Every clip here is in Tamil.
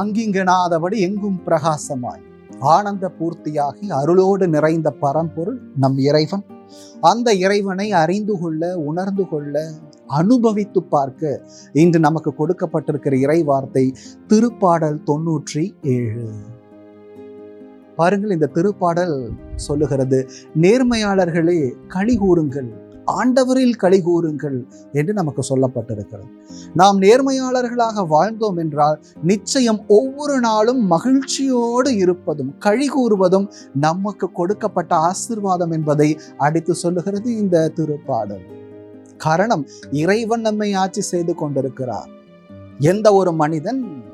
அங்கிங்கனாதபடி எங்கும் பிரகாசமாய். ஆனந்த பூர்த்தியாகி அருளோடு நிறைந்த பரம்பொருள் நம் இறைவன். அந்த இறைவனை அறிந்து கொள்ள உணர்ந்து கொள்ள அனுபவித்து பார்க்க இன்று நமக்கு கொடுக்கப்பட்டிருக்கிற இறை வார்த்தை திருப்பாடல் தொன்னூற்றி ஏழு. பாருங்கள் இந்த திருப்பாடல் சொல்லுகிறது நேர்மையாளர்களே களி கூறுங்கள். ஆண்டவரில் களி கூறுங்கள் என்று நமக்கு சொல்லப்பட்டிருக்கிறது. நாம் நேர்மையாளர்களாக வாழ்ந்தோம் என்றால் நிச்சயம் ஒவ்வொரு நாளும் மகிழ்ச்சியோடு இருப்பதும் கழி கூறுவதும் நமக்கு கொடுக்கப்பட்ட ஆசிர்வாதம் என்பதை அடித்து சொல்லுகிறது இந்த திருப்பாடல். காரணம் இறைவன் நம்மை ஆட்சி செய்து கொண்டிருக்கிறார். எந்த ஒரு மனிதன்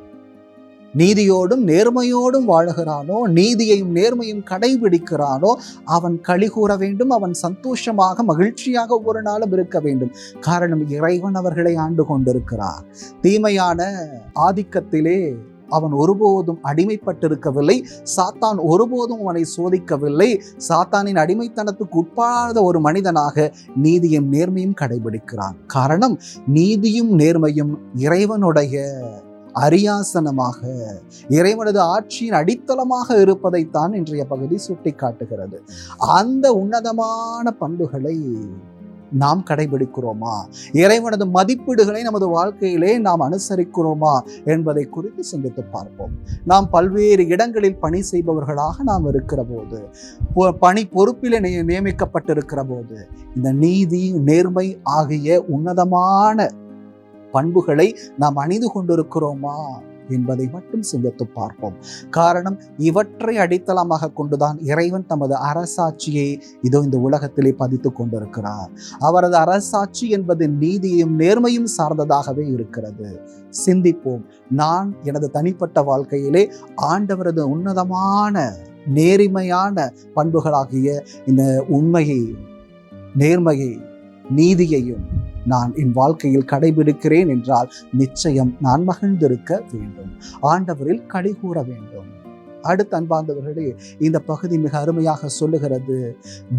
நீதியோடும் நேர்மையோடும் வாழுகிறானோ நீதியையும் நேர்மையும் கடைபிடிக்கிறானோ அவன் களி கூற வேண்டும் அவன் சந்தோஷமாக மகிழ்ச்சியாக ஒரு நாளும் இருக்க வேண்டும். காரணம் இறைவன் அவர்களை ஆண்டு கொண்டிருக்கிறார். தீமையான ஆதிக்கத்திலே அவன் ஒருபோதும் அடிமைப்பட்டிருக்கவில்லை. சாத்தான் ஒருபோதும் அவனை சோதிக்கவில்லை. சாத்தானின் அடிமைத்தனத்துக்கு உட்பாத ஒரு மனிதனாக நீதியும் நேர்மையும் கடைபிடிக்கிறான். காரணம் நீதியும் நேர்மையும் இறைவனுடைய அரியாசனமாக இறைவனது ஆட்சியின் அடித்தளமாக இருப்பதைத்தான் இன்றைய பகுதி சுட்டி காட்டுகிறது அந்த உன்னதமான பண்புகளை நாம் கடைபிடிக்கிறோமா? இறைவனது மதிப்பீடுகளை நமது வாழ்க்கையிலே நாம் அனுசரிக்கிறோமா என்பதை குறித்து சிந்தித்து பார்ப்போம். நாம் பல்வேறு இடங்களில் பணி செய்பவர்களாக நாம் இருக்கிற போது பொ- பணி பொறுப்பில் நிய- நியமிக்கப்பட்டிருக்கிற போது இந்த நீதி நேர்மை ஆகிய உன்னதமான பண்புகளை நாம் அணிந்து கொண்டிருக்கிறோமா என்பதை மட்டும் சிந்தித்து பார்ப்போம். காரணம் இவற்றை அடித்தளமாக கொண்டுதான் இறைவன் தமது அரசாட்சியை இதோ இந்த உலகத்திலே பதித்து கொண்டிருக்கிறார். அவரது அரசாட்சி என்பது நீதியும் நேர்மையும் சார்ந்ததாகவே இருக்கிறது. சிந்திப்போம். நான் எனது தனிப்பட்ட வாழ்க்கையிலே ஆண்டவரது உன்னதமான நேர்மையான பண்புகளாகிய இந்த உண்மையை நேர்மையை நீதியையும் நான் என் வாழ்க்கையில் கடைபிடிக்கிறேன் என்றால் நிச்சயம் நான் மகிழ்ந்திருக்க வேண்டும். ஆண்டவரில் கடைகூற கூற வேண்டும். அடுத்த அன்பார்ந்தவர்களே இந்த பகுதி மிக அருமையாக சொல்லுகிறது.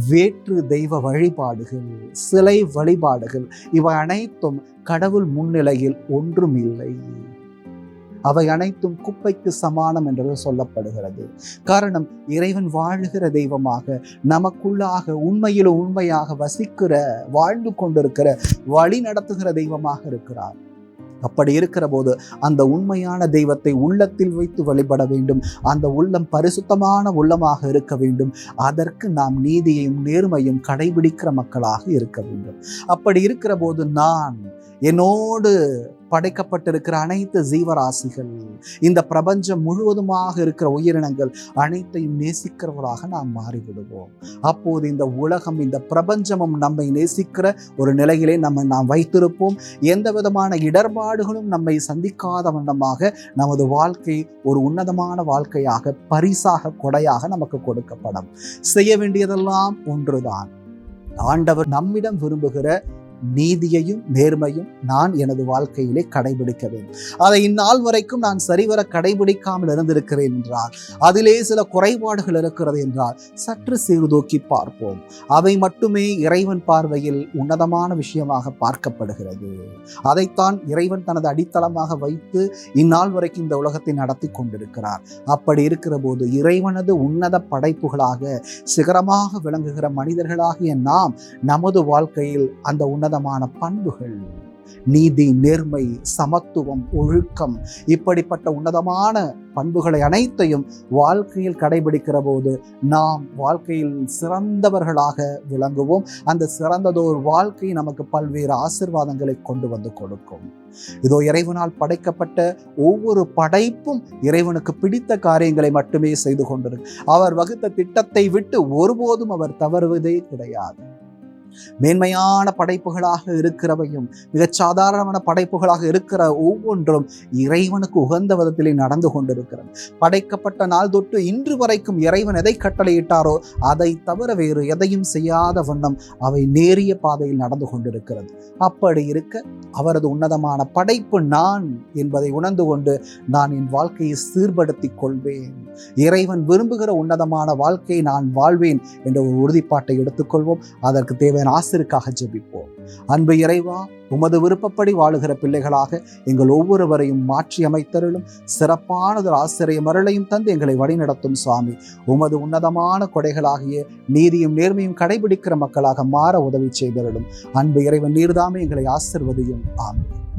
வேற்று தெய்வ வழிபாடுகள் சிலை வழிபாடுகள் இவை அனைத்தும் கடவுள் முன்னிலையில் ஒன்றும் இல்லை அவை அனைத்தும் குப்பைக்கு சமானம் என்று சொல்லப்படுகிறது. காரணம் இறைவன் வாழுகிற தெய்வமாக நமக்குள்ளாக உண்மையிலும் உண்மையாக வசிக்கிற வாழ்ந்து கொண்டிருக்கிற வழி நடத்துகிற தெய்வமாக இருக்கிறார். அப்படி இருக்கிற போது அந்த உண்மையான தெய்வத்தை உள்ளத்தில் வைத்து வழிபட வேண்டும். அந்த உள்ளம் பரிசுத்தமான உள்ளமாக இருக்க வேண்டும். அதற்கு நாம் நீதியையும் நேர்மையும் கடைபிடிக்கிற மக்களாக இருக்க வேண்டும். அப்படி இருக்கிற போது நான் என்னோடு படைக்கப்பட்டிருக்கிற அனைத்து ஜீவராசிகள் இந்த பிரபஞ்சம் முழுவதுமாக இருக்கிற உயிரினங்கள் அனைத்தையும் நேசிக்கிறவராக நாம் மாறிவிடுவோம். அப்போது இந்த உலகம் இந்த பிரபஞ்சமும் நம்மை நேசிக்கிற ஒரு நிலையிலே நம்ம நாம் வைத்திருப்போம். எந்த விதமான இடர்பாடுகளும் நம்மை சந்திக்காத வண்ணமாக நமது வாழ்க்கை ஒரு உன்னதமான வாழ்க்கையாக பரிசாக கொடையாக நமக்கு கொடுக்கப்படும். செய்ய வேண்டியதெல்லாம் ஒன்றுதான். ஆண்டவர் நம்மிடம் விரும்புகிற நீதியையும் நேர்மையும் நான் எனது வாழ்க்கையிலே கடைபிடிக்க வேண்டும். அதை இந்நாள் வரைக்கும் நான் சரிவர கடைபிடிக்காமல் இருந்திருக்கிறேன் என்றால் அதிலே சில குறைபாடுகள் இருக்கிறது என்றால் சற்று சீர்தூக்கி பார்ப்போம். அவை மட்டுமே இறைவன் பார்வையில் உன்னதமான விஷயமாக பார்க்கப்படுகிறது. அதைத்தான் இறைவன் தனது அடித்தளமாக வைத்து இந்நாள் வரைக்கும் இந்த உலகத்தை நடத்தி கொண்டிருக்கிறார். அப்படி இருக்கிற போது இறைவனது உன்னத படைப்புகளாக சிகரமாக விளங்குகிற மனிதர்களாகிய நாம் நமது வாழ்க்கையில் அந்த உன்னத உன்னதமான பண்புகள் நீதி நேர்மை சமத்துவம் ஒழுக்கம் இப்படிப்பட்ட உன்னதமான பண்புகளை அனைத்தையும் வாழ்க்கையில் கடைபிடிக்கிற போது நாம் வாழ்க்கையில் சிறந்தவர்களாக விளங்குவோம். அந்த சிறந்ததோர் வாழ்க்கை நமக்கு பல்வேறு ஆசிர்வாதங்களை கொண்டு வந்து கொடுக்கும். இதோ இறைவனால் படைக்கப்பட்ட ஒவ்வொரு படைப்பும் இறைவனுக்கு பிடித்த காரியங்களை மட்டுமே செய்து கொண்டிருக்கு. அவர் வகுத்த திட்டத்தை விட்டு ஒருபோதும் அவர் தவறுவதே கிடையாது. மேன்மையான படைப்புகளாக இருக்கிறவையும் மிகச் சாதாரணமான படைப்புகளாக இருக்கிற ஒவ்வொன்றும் இறைவனுக்கு உகந்த விதத்திலே நடந்து கொண்டிருக்கிறது. படைக்கப்பட்ட நாள் தொட்டு இன்று வரைக்கும் இறைவன் எதை கட்டளையிட்டாரோ அதை தவிர வேறு எதையும் செய்யாத வண்ணம் அவை நேரிய பாதையில் நடந்து கொண்டிருக்கிறது. அப்படி இருக்க அவரது உன்னதமான படைப்பு நான் என்பதை உணர்ந்து கொண்டு நான் என் வாழ்க்கையை சீர்படுத்திக் கொள்வேன். இறைவன் விரும்புகிற உன்னதமான வாழ்க்கையை நான் வாழ்வேன் என்ற ஒரு உறுதிப்பாட்டை எடுத்துக்கொள்வோம் அதற்கு தேவையான ஆசிற்காக ஜெபிப்போம். அன்பு இறைவா உமது விருப்பப்படி வாழுகிற பிள்ளைகளாக எங்கள் ஒவ்வொருவரையும் மாற்றி அமைத்தருளும் சிறப்பானதொரு ஆசிரிய மருளையும் தந்து எங்களை வழிநடத்தும் சுவாமி. உமது உன்னதமான கொடைகளாகிய நீதியும் நேர்மையும் கடைபிடிக்கிற மக்களாக மாற உதவி செய்தருளும். அன்பு இறைவன் நீர்தாமே எங்களை ஆசிர்வதியும். ஆமென்.